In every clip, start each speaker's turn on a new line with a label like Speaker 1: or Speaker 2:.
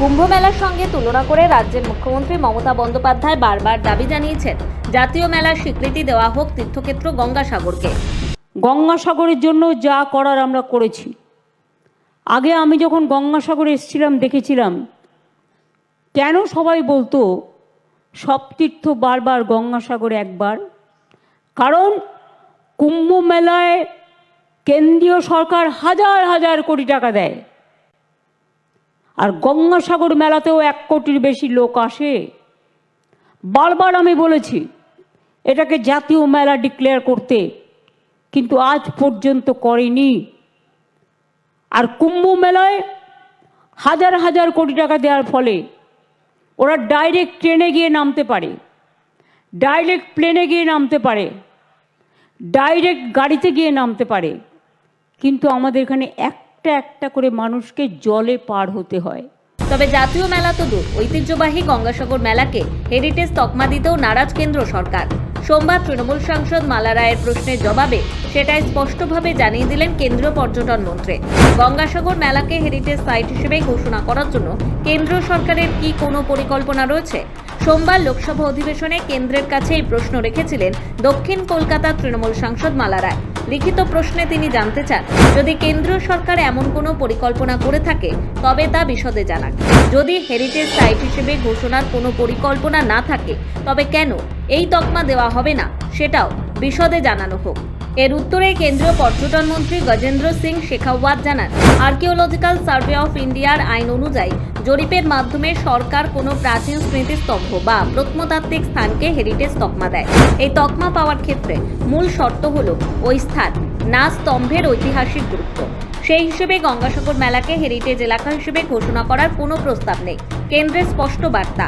Speaker 1: কুম্ভ মেলার সঙ্গে তুলনা করে রাজ্যের মুখ্যমন্ত্রী মমতা বন্দ্যোপাধ্যায় বারবার দাবি জানিয়েছেন। জাতীয় মেলার স্বীকৃতি দেওয়া হোক তীর্থক্ষেত্র গঙ্গাসাগরকে।
Speaker 2: গঙ্গাসাগরের জন্য যা করার আমরা করেছি। আগে আমি যখন গঙ্গাসাগরে এসেছিলাম, দেখেছিলাম, কেন সবাই বলতো, সব তীর্থ বারবার গঙ্গাসাগরে একবার? কারণ কুম্ভ মেলায় কেন্দ্রীয় সরকার হাজার হাজার কোটি টাকা দেয়। আর গঙ্গাসাগর মেলাতেও এক কোটির বেশি লোক আসে। বারবার আমি বলেছি, এটাকে জাতীয় মেলা ডিক্লেয়ার করতে, কিন্তু আজ পর্যন্ত করেনি। আর কুম্ভ মেলায় হাজার হাজার কোটি টাকা দেওয়ার ফলে ওরা ডাইরেক্ট ট্রেনে গিয়ে নামতে পারে ডাইরেক্ট প্লেনে গিয়ে নামতে পারে ডাইরেক্ট গাড়িতে গিয়ে নামতে পারে। কিন্তু আমাদের এখানে একটা একটা করে মানুষকে জলে পার হতে হয়।
Speaker 1: তবে জাতীয় মেলা তো দূর। ঐতিহ্যবাহী গঙ্গাসাগর মেলাকে হেরিটেজ তকমা দিতেও নারাজ কেন্দ্র সরকার। সোমবার তৃণমূল সাংসদ মালা রায়ের প্রশ্নের জবাবে সেটাই স্পষ্টভাবে জানিয়ে দিলেন কেন্দ্রীয় পর্যটন মন্ত্রী। গঙ্গাসাগর মেলাকে হেরিটেজ সাইট হিসেবে ঘোষণা করার জন্য কেন্দ্র সরকারের কি কোনো পরিকল্পনা রয়েছে? সোমবার লোকসভা অধিবেশনে কেন্দ্রের কাছে এই প্রশ্ন রেখেছিলেন দক্ষিণ কলকাতা তৃণমূল সাংসদ মালা রায়। লিখিত প্রশ্নে তিনি জানতে চান, যদি কেন্দ্রীয় সরকার এমন কোনো পরিকল্পনা করে থাকে, তবে তা বিশদে জানাক যদি হেরিটেজ সাইট হিসেবে ঘোষণার কোনো পরিকল্পনা না থাকে, তবে কেন? এই তকমা দেওয়া হবে না, সেটাও বিশদে জানানো হোক। এর উত্তরে কেন্দ্রীয় পর্যটন মন্ত্রী গজেন্দ্র সিং শেখাওয়াত জানান, আর্কিওলজিক্যাল সার্ভে অফ ইন্ডিয়ার আইন অনুযায়ী জরিপের মাধ্যমে সরকার কোনো প্রাচীন স্মৃতিস্তম্ভ বা প্রত্নতাত্ত্বিক স্থানকে হেরিটেজ তকমা দেয়। এই তকমা পাওয়ার ক্ষেত্রে মূল শর্ত হল ওই স্থান, না স্তম্ভের ঐতিহাসিক গুরুত্ব। সেই হিসেবে গঙ্গাসাগর মেলাকে হেরিটেজ এলাকা হিসেবে ঘোষণা করার কোনো প্রস্তাব নেই। কেন্দ্রের স্পষ্ট বার্তা,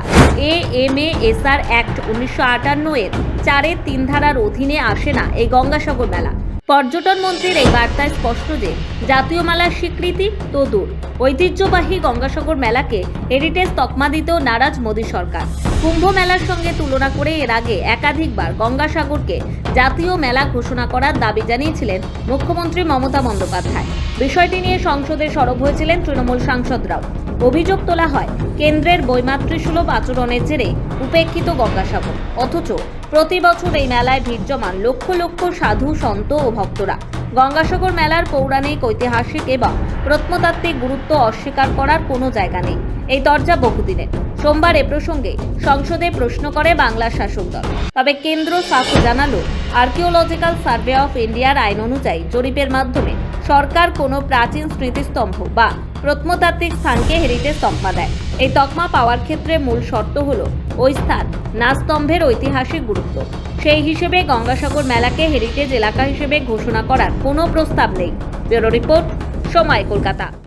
Speaker 1: A M A S R act উনিশশো আটান্ন এর চারের তিন ধারার অধীনে আসে না এই গঙ্গাসাগর মেলা। পর্যটন মন্ত্রীর এই বার্তায় স্পষ্ট যে, জাতীয় মেলার স্বীকৃতি তো দূর। ঐতিহ্যবাহী গঙ্গাসাগর মেলাকে হেরিটেজ তকমা দিতেও নারাজ মোদী সরকার। কুম্ভ মেলার সঙ্গে তুলনা করে এর আগে একাধিকবার গঙ্গাসাগরকে জাতীয় মেলা ঘোষণা করার দাবি জানিয়েছিলেন মুখ্যমন্ত্রী মমতা বন্দ্যোপাধ্যায়। বিষয়টি নিয়ে সংসদে সরব হয়েছিলেন তৃণমূল সাংসদরাও। অভিযোগ তোলা হয়, কেন্দ্রের বৈমাতৃসুলভ আচরণের জেরে উপেক্ষিত গঙ্গাসাগর। অথচ প্রতি বছর এই মেলায় ভিড় জমান লক্ষ লক্ষ সাধু, সন্ত ও ভক্তরা। গঙ্গাসাগর মেলার পৌরাণিক ঐতিহাসিক এবং প্রত্নতাত্ত্বিক গুরুত্ব অস্বীকার করার কোনো জায়গা নেই। এই দরজা বহুদিনের। সোমবার এ প্রসঙ্গে সংসদে প্রশ্ন করে বাংলার শাসক দল। তবে কেন্দ্র সাফ জানালো, আর্কিওলজিক্যাল সার্ভে অফ ইন্ডিয়ার আইন অনুযায়ী জরিপের মাধ্যমে সরকার কোনো প্রাচীন স্মৃতিস্তম্ভ বা প্রত্নতাত্ত্বিক স্থানকে হেরিটেজ তকমা দেয়। এই তকমা পাওয়ার ক্ষেত্রে মূল শর্ত হলো ওই স্থান না স্তম্ভের ঐতিহাসিক গুরুত্ব। সেই হিসেবে গঙ্গাসাগর মেলাকে হেরিটেজ এলাকা হিসেবে ঘোষণা করার কোনো প্রস্তাব নেই। ব্যুরো রিপোর্ট, সময় কলকাতা।